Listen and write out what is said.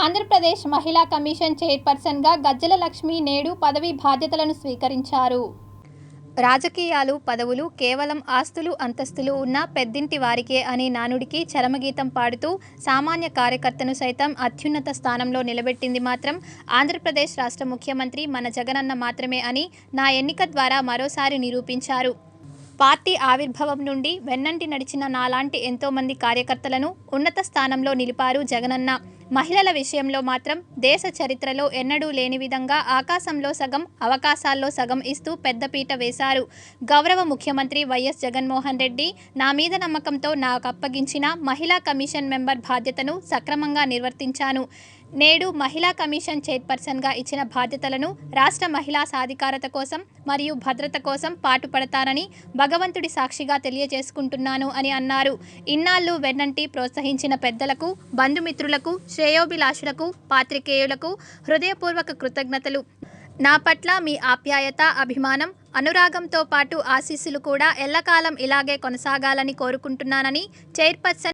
ఆంధ్రప్రదేశ్ మహిళా కమిషన్ చైర్పర్సన్గా గజ్జల లక్ష్మి నేడు పదవి బాధ్యతలను స్వీకరించారు. రాజకీయాలు పదవులు కేవలం ఆస్తులు అంతస్తులు ఉన్న పెద్దింటి వారికే అని నానుడికి చరమగీతం పాడుతూ సామాన్య కార్యకర్తను సైతం అత్యున్నత స్థానంలో నిలబెట్టింది మాత్రం ఆంధ్రప్రదేశ్ రాష్ట్ర ముఖ్యమంత్రి మన జగనన్న మాత్రమే అని నా ఎన్నిక ద్వారా మరోసారి నిరూపించారు. పార్టీ ఆవిర్భావం నుండి వెన్నంటి నడిచిన నాలాంటి ఎంతోమంది కార్యకర్తలను ఉన్నత స్థానంలో నిలిపారు జగనన్న. మహిళల విషయంలో మాత్రం దేశ చరిత్రలో ఎన్నడూ లేని విధంగా ఆకాశంలో సగం అవకాశాల్లో సగం ఇస్తూ పెద్దపీట వేశారు. గౌరవ ముఖ్యమంత్రి వైఎస్ జగన్మోహన్ రెడ్డి నా మీద నమ్మకంతో నాకు అప్పగించిన మహిళా కమిషన్ మెంబర్ బాధ్యతను సక్రమంగా నిర్వర్తించాను. నేడు మహిళా కమిషన్ చైర్పర్సన్గా ఇచ్చిన బాధ్యతలను రాష్ట్ర మహిళా సాధికారత కోసం మరియు భద్రత కోసం పాటుపడతానని భగవంతుడి సాక్షిగా తెలియజేసుకుంటున్నాను అని అన్నారు. ఇన్నాళ్ళు వెన్నంటి ప్రోత్సహించిన పెద్దలకు బంధుమిత్రులకు శ్రేయోభిలాషులకు పాత్రికేయులకు హృదయపూర్వక కృతజ్ఞతలు. నా పట్ల మీ ఆప్యాయత అభిమానం అనురాగంతో పాటు ఆశీస్సులు కూడా ఎల్లకాలం ఇలాగే కొనసాగాలని కోరుకుంటున్నానని చైర్పర్సన్